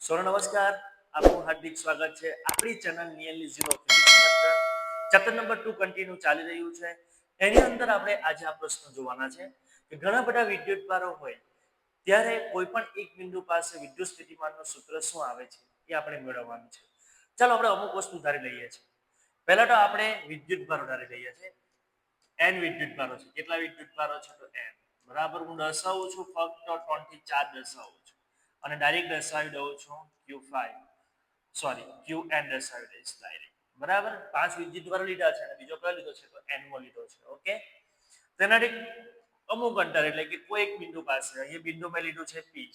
સો નમસ્કાર. આપનું હાર્દિક સ્વાગત છે. આપણી channel નિયલી zero chapter number two continue ચાલી રહ્યું છે. એની અંદર આપણે આજે આ પ્રશ્ન જોવાના છે કે ઘણા બધા વિદ્યુત ભારો હોય, ત્યારે કોઈ પણ એક બિંદુ પાસે વિદ્યુત સ્થિતિમાનનું સૂત્ર શું આવે છે એ આપણે મેળવવાનું છે. ચાલો આપણે અમુક વસ્તુ ધારી લઈએ છીએ. પહેલા તો આપણે વિદ્યુત ભારો ધારી લઈએ છીએ. એન વિદ્યુત ભારો છે. કેટલા વિદ્યુત ભારો છે તો એન બરાબર, હું દર્શાવું છું ફક્ત ત્રણથી ચાર દર્શાવું છું. અને ડાયરેક્ટ દર્શાવી દઉં છું Q five sorry Q N દર્શાવી દઈશ ડાયરેક્ટ બરાબર? પાંચ વિદ્યુત દ્વારા લીધા છે અને બીજો કયો લીધો છે? તો એન મો લીધો છે ઓકે તેનાથી અમુક અંતર એટલે કે કોઈ એક બિંદુ પાસે, અહીંયા બિંદુ મેં લીધું છે પી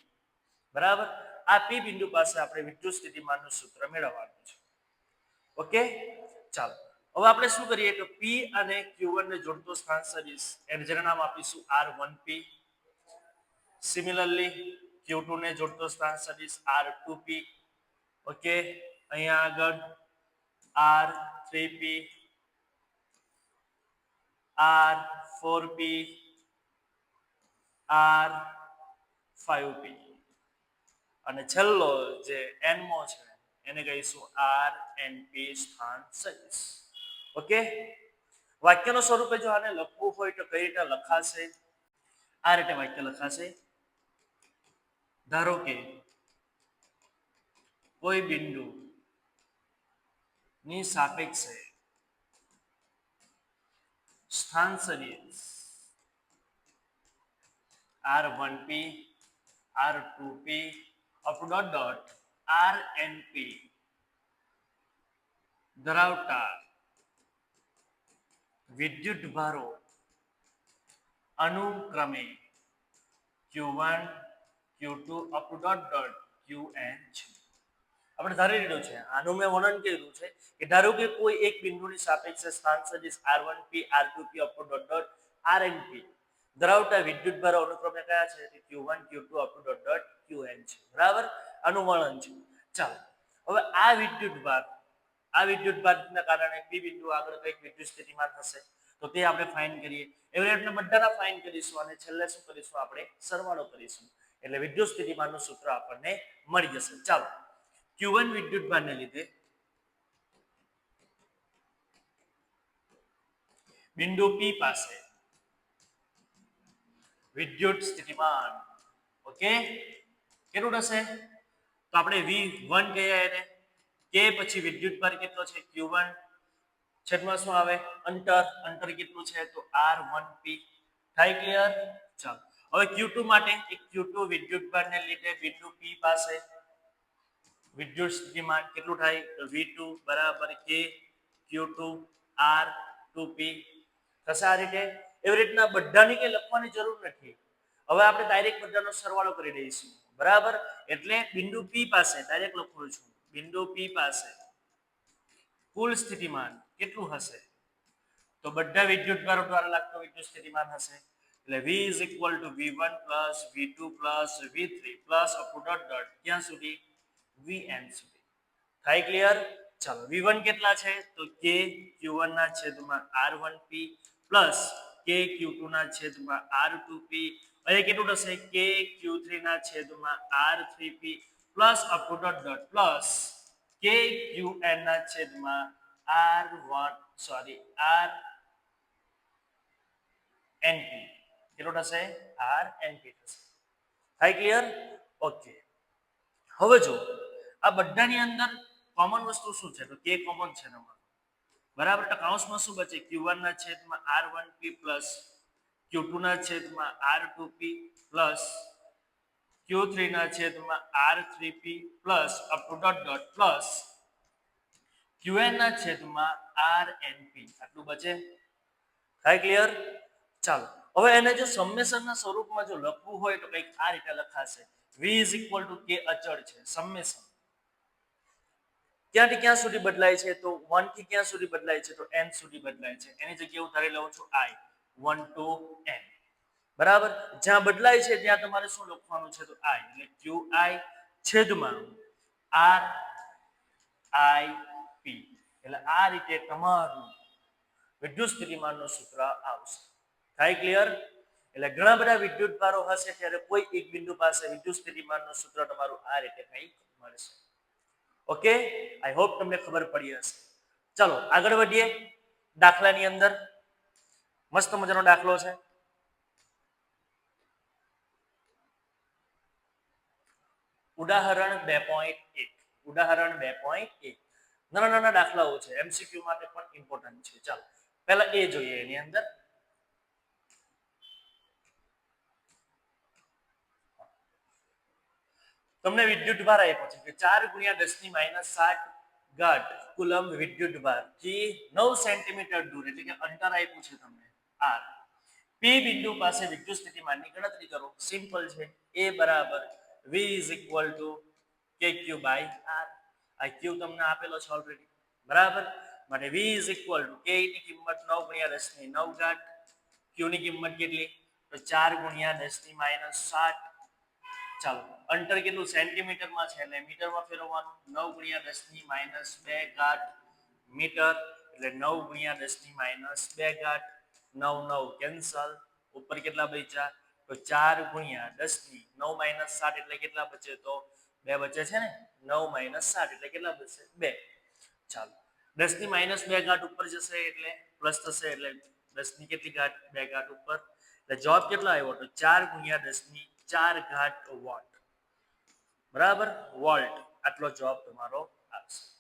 બરાબર? આ પી બિંદુ પાસે આપણે વિદ્યુત સ્થિતિમાનનું સૂત્ર મેળવવાનું છે. ઓકે ચાલો. હવે આપણે શું કરીએ તો પી અને Q1 ને જોડતો સ્થાન સદિશ, એને જેનું નામ આપીશું R one P similarly Q2 ને જોડતો સ્થાન સદિશ R2P ઓકે અહીંયા આગળ R3P R4P R5P અને છેલ્લો જે n મો છે, એને કહીશું RNP સ્થાન સદિશ ઓકે વાક્યનો સ્વરૂપે જો આને લખવું હોય તો કઈ રીતે લખાશે? આ રીતે વાક્ય લખાશે. ધારો કે કોઈ બિંદુ ની સાપેક્ષે સ્થાન સદિશ R1P R2P up dot dot RNP ધરાવતા વિદ્યુત ભારો અનુક્રમે Q1 Q2 up dot dot છે. આપણે ધારી લીધું છે. આનું મેં વર્ણન કર્યું છે કે ધારો કે કોઈ એક બિંદુની સાપેક્ષે સ્થાન સદિશ R1P R2P up dot dot RNP ધરાવતા વિદ્યુત ભાર અનુક્રમે કયા છે? તે Q1 Q2 up dot dot Qn છે. બરાબર? આનું વર્ણન છે. ચાલો. હવે આ વિદ્યુત ભાર, આ વિદ્યુત ભારના કારણે પી બિંદુ આગળ કંઈક વિદ્યુત સ્થિતિમાન થશે. તો તે આપણે ફાઇન કરીએ. એવી રીતે બધાના ફાઇન કરીશું અને છેલ્લે શું કરીશું? આપણે સરવાળો કરીશું. એટલે વિદ્યુત સ્થિતિમાનનું સૂત્ર આપણને મળી જશે. ચાલો Q1 વિદ્યુતભારને લીધે બિંદુ P પાસે વિદ્યુત સ્થિતિમાન. ઓકે? કેટલું થશે? તો આપણે V1 કહીએ એને. કે પછી વિદ્યુત ભાર કેટલો છે? Q1 છેદમાં શું આવે? અંતર. અંતર કેટલું છે? તો R1P થાય ક્લિયર ચાલો. હવે Q2 માટે એક Q2 વિદ્યુત ભારને લીધે બિંદુ P પાસે વિદ્યુત સ્થિતિમાન કેટલું થાય? તો V2 બરાબર K Q2 R2P થશે આ રીતે. એવી રીતના બધાની કે લખવાની જરૂર નથી. હવે આપણે ડાયરેક્ટ બધાનો સરવાળો કરી દઈશું. બરાબર? એટલે બિંદુ P પાસે ડાયરેક્ટ લખું છું. બિંદુ P પાસે કુલ સ્થિતિમાન કેટલું હશે? તો બધા વિદ્યુત ભારો દ્વારા લાગતો વિદ્યુત સ્થિતિમાન હશે. એટલે V is equal to V1 plus V2 plus V3 plus up to dot dot ક્યાં સુધી Vn સુધી થાય ક્લિયર ચાલો V1 કેટલા છે તો K Q1 ના છેદમાં R1P plus K Q2 ના છેદમાં R2P અહીંયા કેટલું થશે K Q3 ના છેદમાં R3P plus up to dot dot plus K Qn ના છેદમાં R1 સોરી R NP કેટલું થશે? RNP થશે. થાય ક્લિયર ઓકે હવે જો આ બધાની અંદર કોમન વસ્તુ શું છે? તો કે કોમન છે તમારું. બરાબર? તો કાઉન્સમાં શું બચે? Q1 ના છેદમાં R1P plus Q2 ના છેદમાં R2P પ્લસ Q3 ના છેદમાં R3P plus up to dot dot plus Qn ના છેદમાં RNP આટલું બચે? થાય ક્લિયર ચાલો. હવે એને જો સમેશનના સ્વરૂપમાં જો લખવું હોય તો કંઈક આ રીતે લખાશે. V is equal to K અચળ છે સમેશન ક્યાંથી ક્યાં સુધી બદલાય છે? તો 1 થી ક્યાં સુધી બદલાય છે? તો n સુધી બદલાય છે. એની જગ્યાએ હું ધારી લઉં છું i. 1 to n. બરાબર? જ્યાં બદલાય છે, ત્યાં તમારે શું લખવાનું છે? તો i. એટલે qi છેદમાં r i p. એટલે આ રીતે તમારું વિદ્યુત સ્થિતિમાનનું સૂત્ર આવશે. થાય ક્લિયર એટલે ઘણા બધા વિદ્યુત ભારો હશે ત્યારે કોઈ એક બિંદુ પાસે વિદ્યુત સ્થિતિમાનનું સૂત્ર તમારું આ રીતે કંઈક મળશે. ઓકે આઈ હોપ તમને ખબર પડી હશે. ચલો, આગળ વધીએ. દાખલાની અંદર. મસ્ત મજાનો દાખલો છે. ઉદાહરણ બે પોઈન્ટ એક. ઉદાહરણ બે પોઈન્ટ એક. નાના નાના દાખલાઓ છે. એમસીક્યુ માટે પણ ઇમ્પોર્ટન્ટ છે. ચાલો, પહેલા એ જોઈએ એની અંદર. તમને વિદ્યુત ભાર આપ્યો છે. કે ચાર ગુણ્યા દસની માઇનસ સાત ઘાત કુલમ વિદ્યુત ભારથી નવ સેન્ટીમીટર દૂર, એટલે કે અંતર આપ્યું છે તમને, આર. પી બિંદુ પાસે વિદ્યુત સ્થિતિમાનની ગણતરી કરો. સિમ્પલ છે. એ બરાબર v is equal to K Q by R આ ક્યુ તમને આપેલો છે ઓલરેડી બરાબર? માટે v ઇઝ ઇક્વલ ટુ કે ની કિંમત નવ ગુણ્યા દસની નવ ઘાત ક્યુ ની કિંમત કેટલી? તો ચાર ગુણ્યા દસની માઇનસ સાત ચાલો, અંતર કેટલું સેન્ટીમીટરમાં છે? એટલે મીટરમાં ફેરવવાનું, નવ ગુણ્યા દસની માઇનસ બે ગાંઠ મીટર, એટલે નવ ગુણ્યા દસની માઇનસ બે ગાંઠ નવ નવ, કેન્સલ. ઉપર કેટલા બચ્યા? તો ચાર ગુણ્યા દસની નવ માઇનસ સાત એટલે કેટલા બચે તો? બે બચે છે ને? નવ માઇનસ સાત એટલે કેટલા બચશે બે. ચાલો દસની માઇનસ બે ઘાટ ઉપર જશે એટલે પ્લસ થશે એટલે દસની કેટલી ઘાટ બે ઘાટ ઉપર. એટલે જવાબ કેટલો આવ્યો? તો ચાર ગુણ્યા દસની ચાર ઘાત વોટ. બરાબર? વોલ્ટ. આટલો જવાબ તમારો આવશે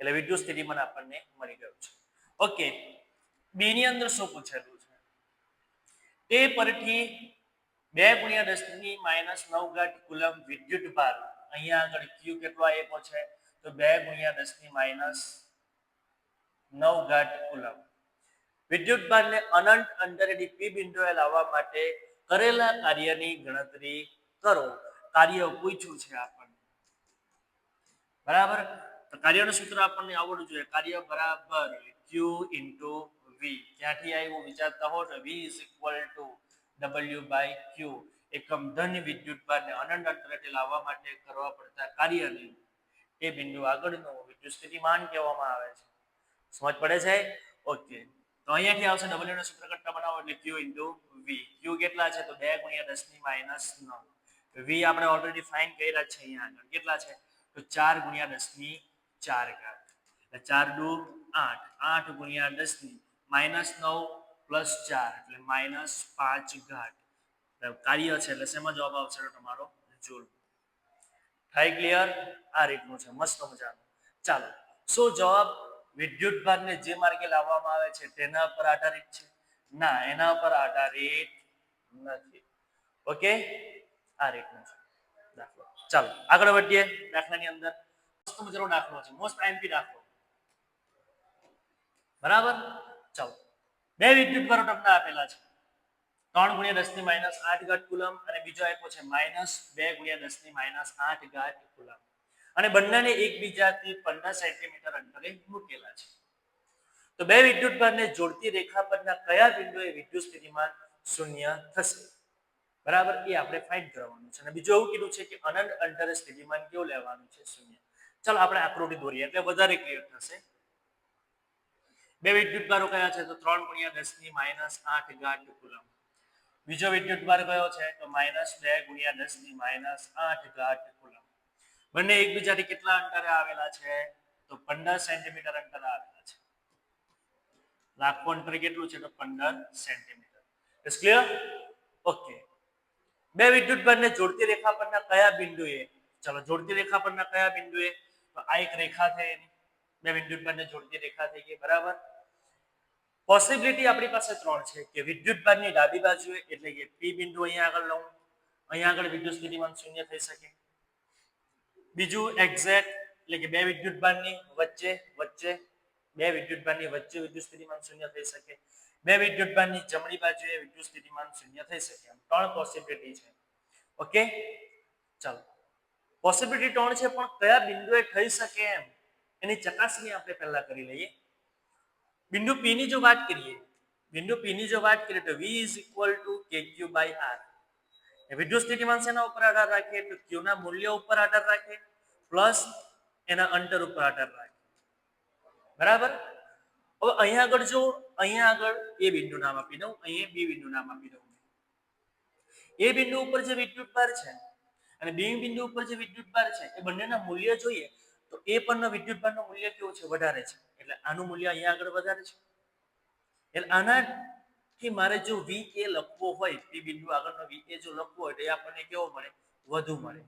એટલે વિદ્યુત સ્થિતિમાન આપણને મળી ગયું છે. ઓકે. બી ની અંદર શું પૂછેલું છે? તે પરથી બે ગુણ્યા દસની માઇનસ નવ ઘાટ કુલમ વિદ્યુત ભાર. અહીંયા આગળ ક્યુ કેટલો આપ્યો છે? તો બે ગુણ્યા દસની માઇનસ નવ ઘાટ કુલમ. વિદ્યુત ભારને અનંત અંદર પી બિંદુએ લાવવા માટે કરેલા કાર્યની ગણતરી કરો. કાર્ય પૂછ્યું છે આપણને. બરાબર? કાર્યનું સૂત્ર આપણને આવડવું જોઈએ. કાર્ય બરાબર ક્યુ ઇન્ટુ વી ક્યાંથી આવ્યું? વિચારતા હો તો V is equal to W by Q એકમ ધન વિદ્યુત ભારને અનંત અંતરે લાવવા માટે કરવા પડતા કાર્યની એ બિંદુ આગળનો વિદ્યુત સ્થિતિમાન કહેવામાં આવે છે. સમજ પડે છે? ઓકે. તો અહીંયાથી આવશે ડબલ્યુ નો સૂત્ર કરતા બનાવો એટલે ક્યુ ઇન્ટુ વી ક્યુ કેટલા છે? તો બે ગુણ્યા દસની માઇનસ નવ. વી આપણે ઓલરેડી ફાઇન કર્યા છે અહીંયા આગળ. કેટલા છે? તો ચાર ગુણ્યા દસની ચાર ઘાત. એટલે ચાર દુ આઠ. આઠ ગુણ્યા દસની માઇનસ નવ પ્લસ ચાર. એટલે માઇનસ પાંચ ઘાત. કાર્ય છે એટલે શેમાં જવાબ આવશે તમારો? જૂલ. થાય ક્લિયર આ રીતનું છે. મસ્ત મજાનું. ચાલો. શું જવાબ? વિદ્યુત ભાગને જે માર્ગે લાવવામાં આવે છે, તેના પર આધારિત છે. ના, એના પર આધારિત નથી. ઓકે આ રીતનું છે. દાખલો. ચાલો, આગળ વધીએ દાખલાની અંદર. મસ્ત મજાનો દાખલો છે. મોસ્ટ આઈએમપી દાખલો. બરાબર? ચાલો. બે વિદ્યુત તમને આપેલા છે. ત્રણ ગુણ્યા દસની માઇનસ આઠ ઘાટ કુલમ અને બીજો આપ્યો છે માઇનસ બે ગુણ્યા દસની માઇનસ આઠ ગાટ કુલમ અને બંનેને એકબીજાથી પંદર સેન્ટીમીટર અંતરે મૂકેલા છે. તો બે વિદ્યુત જોડતી રેખા પરના કયા બિંદુએ વિદ્યુત સ્થિતિમાન શૂન્ય થશે? બરાબર? એ આપણે ફાઇન્ડ કરવાનું છે. અને બીજું એવું કીધું છે કે અનંત અંતરે સ્થિતિમાન કેવું લેવાનું છે? શૂન્ય. ચાલો આપણે આકૃતિ દોરીએ. એટલે વધારે ક્લિયર થશે. બે વિદ્યુત ભારો કયા છે? તો ત્રણ ગુણ્યા દસની માઇનસ આઠ ગાંઠ કુલમ બીજો વિદ્યુત ભાર કયો છે? તો માઇનસ બે ગુણ્યા દસની માઇનસ આઠ ગાંઠ કુલમ બંને એકબીજાથી કેટલા અંતરે આવેલા છે? તો પંદર સેન્ટીમીટર અંતરે આવેલા છે. લાખો અંતર કેટલું છે તો પંદર સેન્ટીમીટર. ઇઝ ક્લિયર ઓકે બે વિદ્યુત ભારને જોડતી રેખા પરના કયા બિંદુએ? ચલો, જોડતી રેખા પરના કયા બિંદુએ? તો આ એક રેખા થઈ એની. બે વિદ્યુત ભારને જોડતી રેખા થઈ ગઈ, બરાબર? પોસિબિલિટી આપણી પાસે ત્રણ છે, કે વિદ્યુત ભારની ડાબી બાજુએ, એટલે કે પી બિંદુ અહીંયા આગળ લઉં. અહીંયા આગળ વિદ્યુત સ્થિતિમાન શૂન્ય થઈ શકે. બીજું એક્ઝેક્ટ એટલે કે બે વિદ્યુત ભારની વચ્ચે વચ્ચે બે વિદ્યુતભારની વચ્ચે વિદ્યુત સ્થિતિમાન શૂન્ય થઈ શકે. બે વિદ્યુતભારની જમણી બાજુએ વિદ્યુત સ્થિતિમાન શૂન્ય થઈ શકે. એમ ત્રણ પોસિબિલિટી છે. ઓકે ચાલો. પોસિબિલિટી ત્રણ છે, પણ કયા બિંદુએ થઈ શકે એમ? એની ચકાસણી આપણે પહેલા કરી લઈએ. બિંદુ P ની જો વાત કરીએ, બિંદુ P ની જો વાત કરીએ તો V is equal to KQ by R. વિદ્યુત સ્થિતિમાન શેના ઉપર આધાર રાખે? તો Q ના મૂલ્ય ઉપર આધાર રાખે, પ્લસ એના અંતર ઉપર આધાર રાખે. બરાબર? હવે અહીંયા આગળ જો અહીંયા આગળ એ બિંદુ નામ આપી દઉં, અહીંયા બી બિંદુ નામ આપી દઉં. એ બિંદુ ઉપર જે વિદ્યુત ભાર છે અને બી બિંદુ ઉપર જે વિદ્યુત ભાર છે, એ બંનેના મૂલ્ય જોઈએ તો એ પરનો વિદ્યુત ભારનું મૂલ્ય કેવું છે? વધારે છે. એટલે આનું મૂલ્ય અહીંયા આગળ વધારે છે. એટલે આનાથી મારે જો વી એ લખવો હોય પી બિંદુ આગળનો વી એ જો લખવો હોય તો એ આપણને કેવો મળે? વધુ મળે.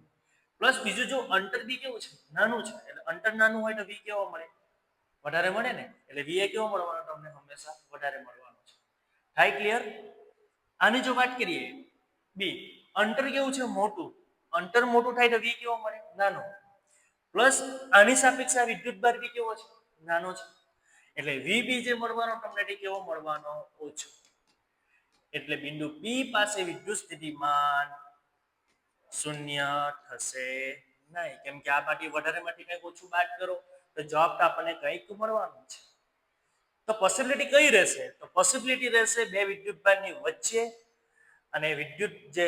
પ્લસ બીજું જો અંતર બી કેવું છે? નાનું છે. એટલે અંતર નાનું હોય તો વી કેવો મળે? વધારે મળે ને, એટલે વી એ કેવો મળવાનો તમને હંમેશા વધારે મળવાનો છે. થાય ક્લિયર આની જો વાત કરીએ બી અંતર કેવું છે મોટું? અંતર મોટું થાય તો વી કેવો મળે? નાનો. પ્લસ આની સાપેક્ષે આ વિદ્યુત ભાર બી કેવો છે? નાનો છે. એટલે વી બી જે મળવાનો તમને તે કેવો મળવાનો? ઓછો. એટલે બિંદુ પી પાસે વિદ્યુત સ્થિતિમાન શૂન્ય થશે નહીં. કેમ કે આ પાટી વધારે માંથી કંઈક ઓછું બાદ કરો. તો જવાબ તો આપણને કંઈક મળવાનું છે. તો પોસિબિલિટી કઈ રહેશે? તો પોસિબિલિટી રહેશે બે વિદ્યુતભારની વચ્ચે અને વિદ્યુત જે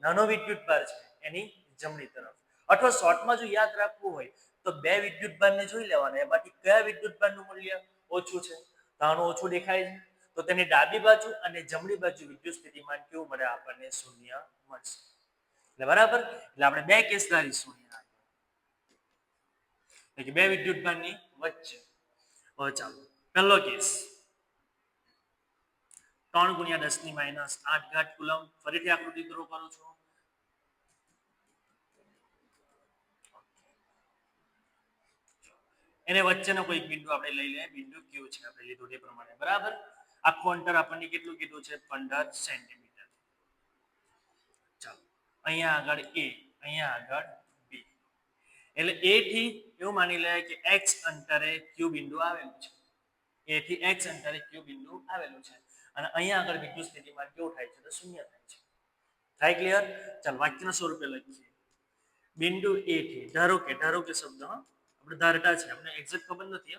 નાનો વિદ્યુતભાર છે એની જમણી તરફ. અથવા શોર્ટમાં જો યાદ રાખવું હોય તો બે વિદ્યુત ભારને જોઈ લેવાના. એમાંથી કયા વિદ્યુત ભારનું મૂલ્ય ઓછું છે? તો ઓછું દેખાય છે. તો તેની ડાબી બાજુ અને જમણી બાજુ વિદ્યુત સ્થિતિમાન કેવું મળે? આપણને શૂન્ય મળશે. એટલે બરાબર? એટલે આપણે બે કેસ એટલે કે બે વિદ્યુતભારની વચ્ચે ચાલો પહેલો કેસ ત્રણ ગુણ્યા દસની માઇનસ આઠ ઘાટ કુલમ ફરીથી આકૃતિ ડ્રો કરું છું. એને વચ્ચેનો કોઈ બિંદુ આપણે લઈ લઈએ. બિંદુ ક્યુ છે આપણે લીધું તે પ્રમાણે. બરાબર? આખું અંતર આપણને કેટલું કીધું છે? પંદર સેન્ટીમીટર ચાલો. અહીંયા આગળ એ અહીંયા આગળ એટલે એ થી એવું માની લે કે એક્સ અંતરે ક્યુ બિંદુ આવેલું છે. એ થી એક્સ અંતરે ક્યુ બિંદુ આવેલું છે. અને અહીંયા આગળ વિદ્યુત સ્થિતિમાં કેવું થાય છે? તો શૂન્ય થાય છે. થાય ક્લિયર ચાલ, વાક્યના સ્વરૂપે લખીએ. બિંદુ એ થી, ધારો કે ધારો કે શબ્દ આપણે ધારતા છે. આપણે એક્ઝેક્ટ ખબર નથી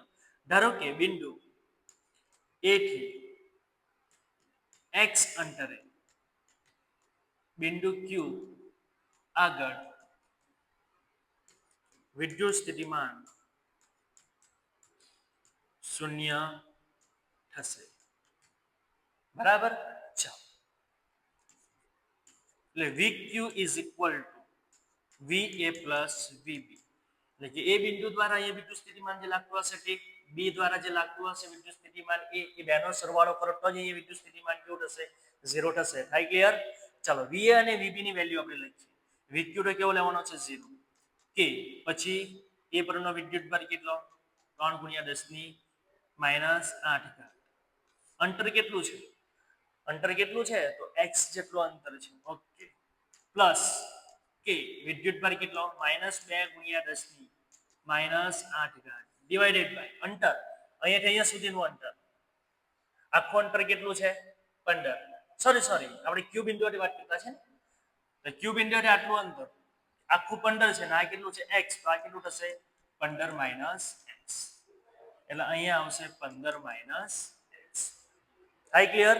ધારો કે બિંદુ એ થી એક્સ અંતરે બિંદુ ક્યુ આગળ વિદ્યુત સ્થિતિમાન શૂન્ય થશે. બરાબર? ચાલો. એટલે is equal to V A plus V B એટલે કે એ બિંદુ દ્વારા અહીંયા વિદ્યુત સ્થિતિમાન જે લાગતું હશે તે બી દ્વારા જે લાગતું હશે વિદ્યુત સ્થિતિમાન એ એ બેનો સરવાળો કરો તો જ અહીંયા વિદ્યુત સ્થિતિમાન કેવું થશે? ઝીરો થશે. થાય ક્લિયર ચાલો એ અને વીબી ની વેલ્યુ આપણે લખીએ. ક્યુ તો કેવો લેવાનો છે? ઝીરો. કે પછી એ પરનો વિદ્યુત ભાર કેટલો? ત્રણ ગુણ્યા દસની માઇનસ આઠ ઘાત. અંતર કેટલું છે? અંતર કેટલું છે? તો એક્સ જેટલું અંતર છે. ઓકે. પ્લસ કે વિદ્યુત ભાર કેટલો? માઇનસ બે ગુણ્યા દસની માઇનસ આઠ ઘાત. ડિવાઇડેડ બાય અંતર. અહીંયાથી અહીંયા સુધીનું અંતર? આખું અંતર કેટલું છે? પંદર. સોરી સોરી આપણે ક્યુ બિંદુઓથી વાત કરતા છે ને? ક્યુ બિંદુઓથી આટલું અંતર. આખું પંદર છે ને આ કેટલું છે? એક્સ. તો આ કેટલું થશે? પંદર માઇનસ એક્સ. એટલે અહીંયા આવશે પંદર માઇનસ એક્સ. થાય ક્લિયર?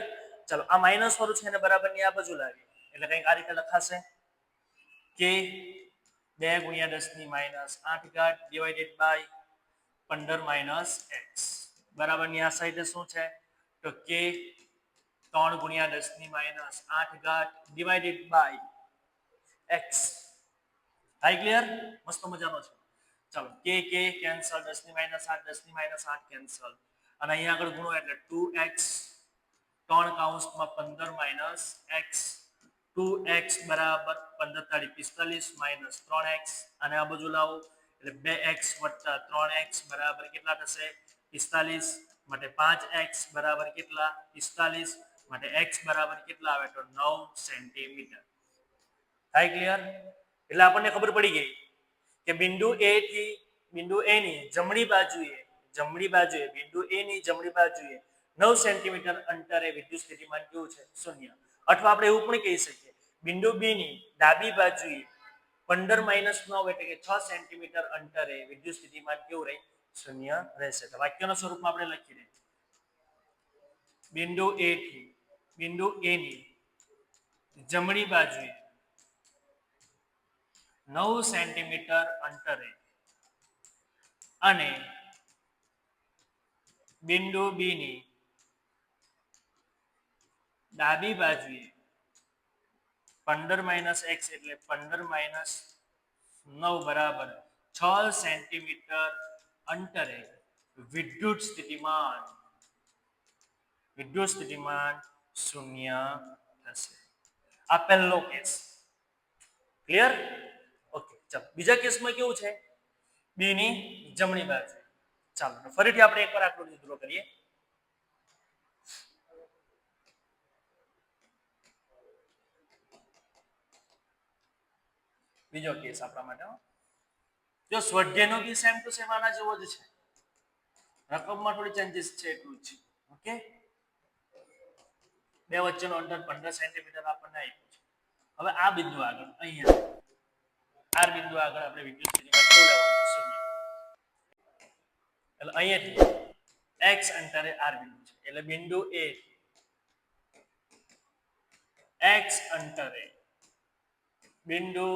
ચલો, આ માઇનસ વાળું છે એને બરાબરની આ બાજુ લાવી એટલે કંઈક આ રીતે લખાશે. કે બે ગુણ્યા દસની માઇનસ આઠ ઘાત ડિવાઇડેડ બાય પંદર માઇનસ એક્સ. બરાબરની આ સાઈડે શું છે? તો કે ત્રણ ગુણ્યા દસની માઇનસ આઠ ઘાત divided by X. High clear મસ્ત મજાનો છે. ચાલો કે કે કેન્સલ દસની માઇનસ આઠ, દસની માઇનસ આઠ કેન્સલ અને અહીંયા આગળ ગુણો એટલે ટુ એક્સ ત્રણ કાઉન્સમાં પંદર માઇનસ એક્સ ટુ એક્સ બરાબર પંદર તાળી પિસ્તાલીસ માઇનસ ત્રણ એક્સ અને આ બાજુ લાવો, એટલે બે એક્સ વત્તા ત્રણ એક્સ બરાબર કેટલા થશે? પિસ્તાલીસ, માટે પાંચ એક્સ બરાબર કેટલા? પિસ્તાલીસ, માટે એક્સ બરાબર કેટલા આવે? તો નવ સેન્ટીમીટર થાય ક્લિયર એટલે આપણને ખબર પડી ગઈ કે બિંદુ એ થી બિંદુ એ ની જમણી બાજુએ જમણી બાજુએ, બિંદુ એ ની જમણી બાજુએ નવ સેન્ટીમીટર અંતરે વિદ્યુત સ્થિતિમાન કેવું છે? શૂન્ય. અથવા આપણે એવું પણ કહી શકીએ, બિંદુ બી ની ડાબી બાજુએ પંદર માઇનસ નવ એટલે કે છ સેન્ટીમીટર અંતરે વિદ્યુત સ્થિતિમાન કેવું રહે? શૂન્ય રહેશે. તો વાક્યના સ્વરૂપમાં આપણે લખી દઈએ. બિંદુ એ થી, બિંદુ એ ની જમણી બાજુએ નવ સેન્ટીમીટર અંતરે અને બિંદુ બી ની ડાબી બાજુએ પંદર માઇનસ એક્સ એટલે પંદર માઇનસ નવ બરાબર છ સેન્ટીમીટર અંતરે વિદ્યુત સ્થિતિમાન વિદ્યુત સ્થિતિમાન શૂન્ય થશે આ પહેલો કેસ ક્લિયર ઓકે ચાલો, બીજા કેસમાં કેવું છે? બી ની જમણી બાજુ. ચાલો ફરીથી આપણે એકવાર આકૃતિ ડ્રો કરીએ. બીજો કેસ આપણા માટે જો સ્વાધ્યાયનો બી સેમ ટુ સેમ આના જેવો જ છે. રકમમાં થોડી ચેન્જીસ છે એટલું જ ઓકે બે વચ્ચેનો અંતર પંદર સેન્ટીમીટર આપણને આપ્યું છે. હવે આ બિંદુ આગળ, અહીંયા. આર બિંદુ આગળ આપણે વિદ્યુત સ્થિતિમાન લેવાનું શૂન્ય એટલે અહીંયાથી x અંતરે આર બિંદુ છે. એટલે બિંદુ એ x અંતરે બિંદુ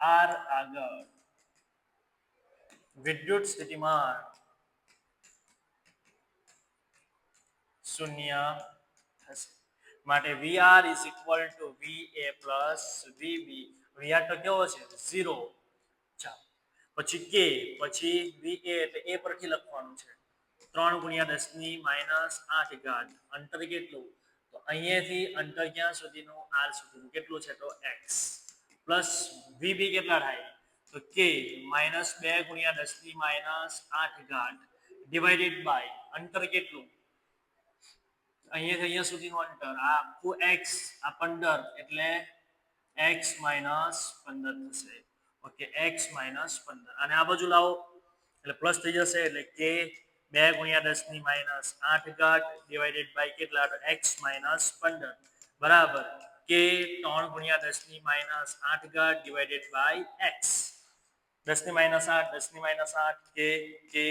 આર આગળ વિદ્યુત સ્થિતિમાન શૂન્ય થશે. માટે V R is equal to V A plus V B V R તો કેવો છે? ઝીરો ચાલો. પછી કે પછી વી એ એટલે એ પરથી લખવાનું છે. ત્રણ ગુણ્યા દસની માઇનસ આઠ ગાંઠ અંતર કેટલું? તો અહીંયાથી અંતર ક્યાં સુધીનું? આર સુધીનું. કેટલું છે? તો એક્સ પ્લસ વી બી કેટલા થાય? તો કે માઇનસ બે ગુણ્યા દસની માઇનસ આઠ ગાંઠ ડિવાઇડેડ બાય અંતર કેટલું? અહીંયાથી અહીંયા સુધીનું અંતર આ આખું એક્સ આ પંદર, એટલે એક્સ માઇનસ પંદર થશે. ઓકે એક્સ માઇનસ પંદર. અને આ બાજુ લાવો. એટલે પ્લસ થઈ જશે, એટલે કે બે ગુણ્યા દસની માઇનસ આઠ ઘાત ડિવાઇડેડ બાય કેટલા તો એક્સ માઇનસ પંદર. બરાબર. કે ત્રણ ગુણ્યા દસની માઇનસ આઠ ઘાત ડિવાઇડેડ બાય એક્સ દસની માઇનસ આઠ, દસની માઇનસ આઠ કે કે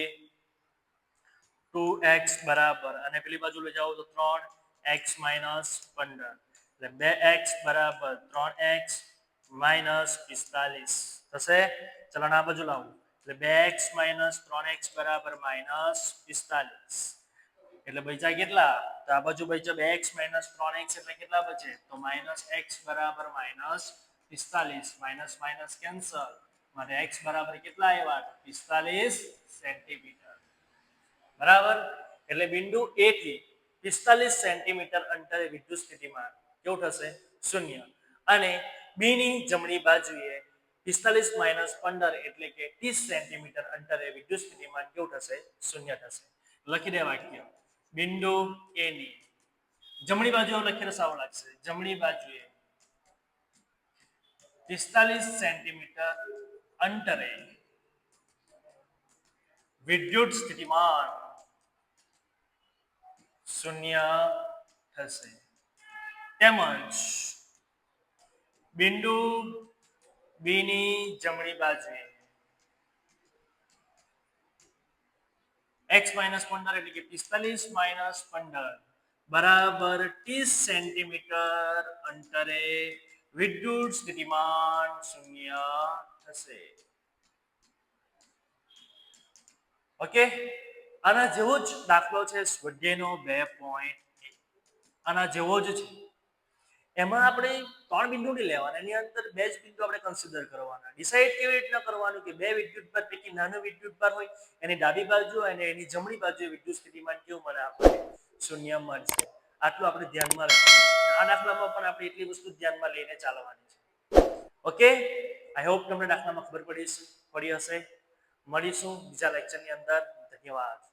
ટુ બરાબર. અને પેલી બાજુ લઈ જાઓ તો ત્રણ એક્સ માઇનસ પંદર. એટલે બે બરાબર, ત્રણ એક્સ માઇનસ પિસ્તાલીસ. થશે? ચલો આ બાજુ લાવું. એટલે બે એક્સ માઇનસ ત્રણ એક્સ બરાબર માઇનસ પિસ્તાલીસ. એટલે બચ્યા કેટલા? તો આ બાજુ બચ્યા બે એક્સ માઇનસ ત્રણ એક્સ એટલે કેટલા બચે? તો માઇનસ એક્સ બરાબર માઇનસ પિસ્તાલીસ. Minus minus cancel. માટે એક્સ બરાબર કેટલા આવ્યા? પિસ્તાલીસ સેન્ટીમીટર. બરાબર? એટલે બિંદુ એ થી પિસ્તાલીસ સેન્ટીમીટર અંતરે વિદ્યુત સ્થિતિમાન. કેવું થશે? શૂન્ય. અને બી ની જમણી બાજુએ પિસ્તાલીસ માઇનસ પંદર એટલે કે ત્રીસ સેન્ટીમીટર અંતરે વિદ્યુત સ્થિતિમાન કેવું થશે? શૂન્ય થશે. લખી દે વાક્ય. બિંદુ એ ની જમણી બાજુ લખીને સારું લાગશે. જમણી બાજુએ પિસ્તાલીસ સેન્ટીમીટર અંતરે વિદ્યુત સ્થિતિમાન. શૂન્ય થશે. તેમજ બિંદુ બી ની જમણી બાજુએ. એક્સ માઇનસ પંદર એટલે કે પિસ્તાલીસ માઇનસ પંદર. બરાબર ત્રીસ સેન્ટીમીટર અંતરે વિદ્યુત સ્થિતિમાન શૂન્ય થશે. ઓકે? આના જેવો જ દાખલો છે સ્વાધ્યાયનો બે પોઈન્ટ આના જેવો જ છે. એમાં આપણે ત્રણ બિંદુ નહીં લેવાના, એની અંદર બે જ બિંદુ આપણે કન્સિડર કરવાના. ડિસાઇડ કેવી રીતના કરવાનું કે બે વિદ્યુત ભાર પૈકી નાનો વિદ્યુત ભાર હોય, એની ડાબી બાજુ અને એની જમણી બાજુએ વિદ્યુત સ્થિતિમાન કેવું મને આપણે શૂન્ય મળશે. આટલું આપણે ધ્યાનમાં રાખવાનું. આ દાખલામાં પણ આપણે એટલી વસ્તુ ધ્યાનમાં લઈને ચાલવાની છે. ઓકે આઈ હોપ તમને દાખલામાં ખબર પડી પડી હશે. મળીશું બીજા લેક્ચરની અંદર. ધન્યવાદ.